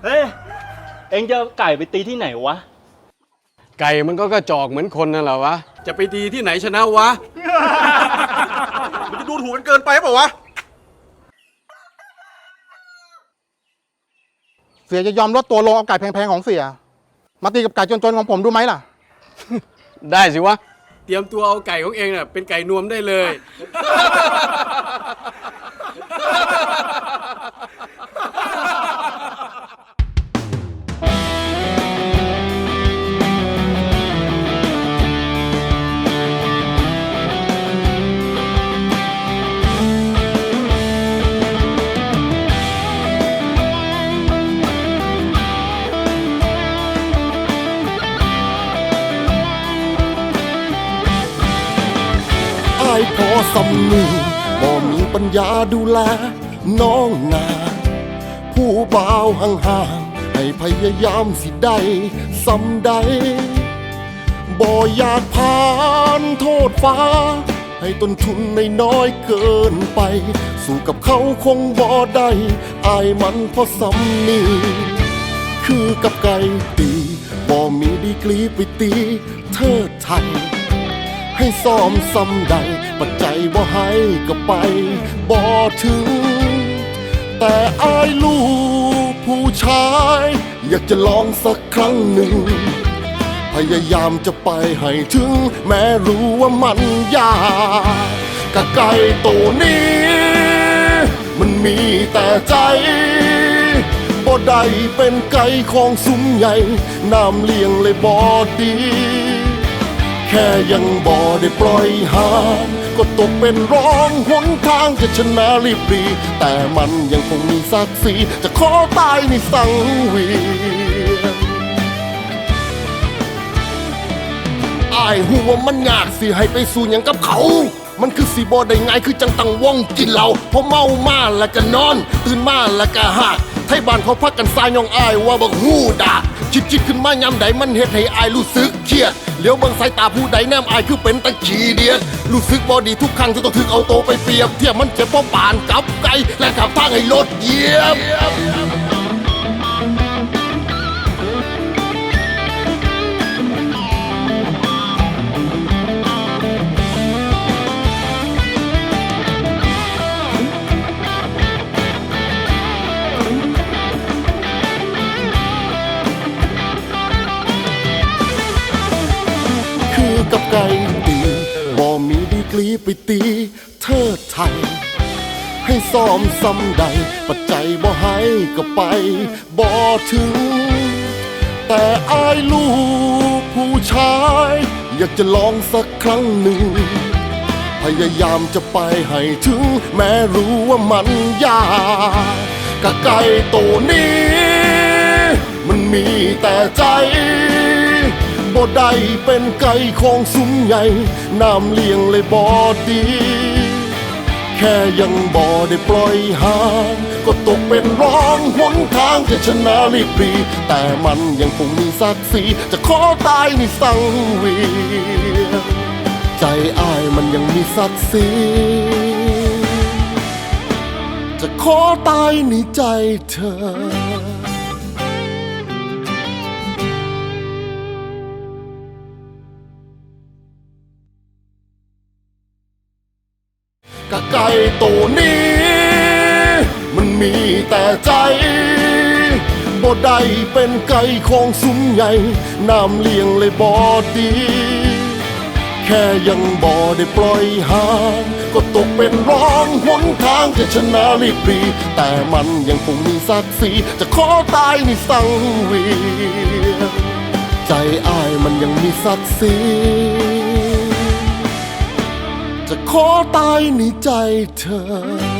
เฮ้ย เอ็งจะเอาไก่ไปตีที่ไหนวะ ไก่มันก็กระจอกเหมือนคนนั่นแหละวะ จะไปดีที่ไหนชนะวะ มันจะดูถูกกันเกินไปเปล่าวะ เสียจะยอมลดตัวลงเอาไก่แพงๆของเสีย มาตีกับไก่จนๆของผมดูไหมล่ะ ได้สิวะ เตรียมตัวเอาไก่ของเองน่ะเป็นไก่นวมได้เลย พอสำนึกบ่มีปัญญาดูแลน้องนาผู้บ่าวห่างๆให้พยายามสิได้สำใดบ่อยากผ่านโทษฟ้า ให้ต้นทุนในน้อยเกินไป สู้กับเขาคงบ่ได้อายมันพอสำนีคือกับไก่ตีบ่มีดีกรีไปตีเทิดไทย ให้ซ้อมซ้ำใด ปัจจัยบ่ให้ก็ไปบ่ถึง แต่อายลูกผู้ชาย อยากจะลองสักครั้งหนึ่ง พยายามจะไปให้ถึง แม้รู้ว่ามันยากกะไก่ตัวนี้ มันมีแต่ใจบ่ได้เป็นไก่ของซุ้มใหญ่ น้ำเลี้ยงเลยบ่ดี แค่ยังบ่ได้ปล่อยห่างก็ตกเป็นรองหนทางจะชนะรีบรีแต่มันยังคงมีศักดิ์ศรีจะขอตายในสังเวียนอายหัวมันยากสิให้ไปสู่หยังกับเขามันคือสีบอได้ง่ายคือจังตังว่องกินเหล้าพอเมามาแล้วก็นอน ตื่นมาแล้วก็หัก ทยบ้านเขาพักกันซายยองอายว่าบักฮูดาจิตจิตขึ้นมายามใดมันเฮ็ดให้อายรู้สึกเครียดเลี้ยวเบิ่งสายตาผู้ใดแนมอายคือเป็นตะขี้เดียดรู้สึกบอดีทุกครั้งที่ต้องถึงเอาโตไปเปรียบเทียบมันเจ็บเพราะปานกับไก่และขับทางให้รถเหยียบ กรีไปตีเทิดไทย ให้ซ้อมซ้ำใด ปัจจัยบ่ให้ก็ไปบ่ถึง แต่อายลูกผู้ชาย อยากจะลองสักครั้งหนึ่ง พยายามจะไปให้ถึง แม้รู้ว่ามันยากกะไก่ตัวนี้ มันมีแต่ใจ บ่ได้เป็นไก่ของซุ้มใหญ่ น้ำเลี้ยงเลยบ่ดี แค่ยังบ่ได้ปล่อยห่างก็ตกเป็นร้องหนทางจะชนะรีบรี แต่มันยังคงมีศักดิ์ศรีจะขอตายในสังเวียนใจอ้ายมันยังมีศักดิ์ศรีจะขอตายในใจเธอ กะไก่ตัวนี้ มันมีแต่ใจบ่ได้เป็นไก่ของซุ้มใหญ่น้ำเลี้ยงเลยบ่ดี แค่ยังบ่ได้ปล่อยหางก็ตกเป็นร้องหนทางจะชนะรีบรีแต่มันยังคงมีศักดิ์ศรีจะขอตายในสังเวียนใจอ้ายมันยังมีศักดิ์ศรี ขอตายในใจเธอ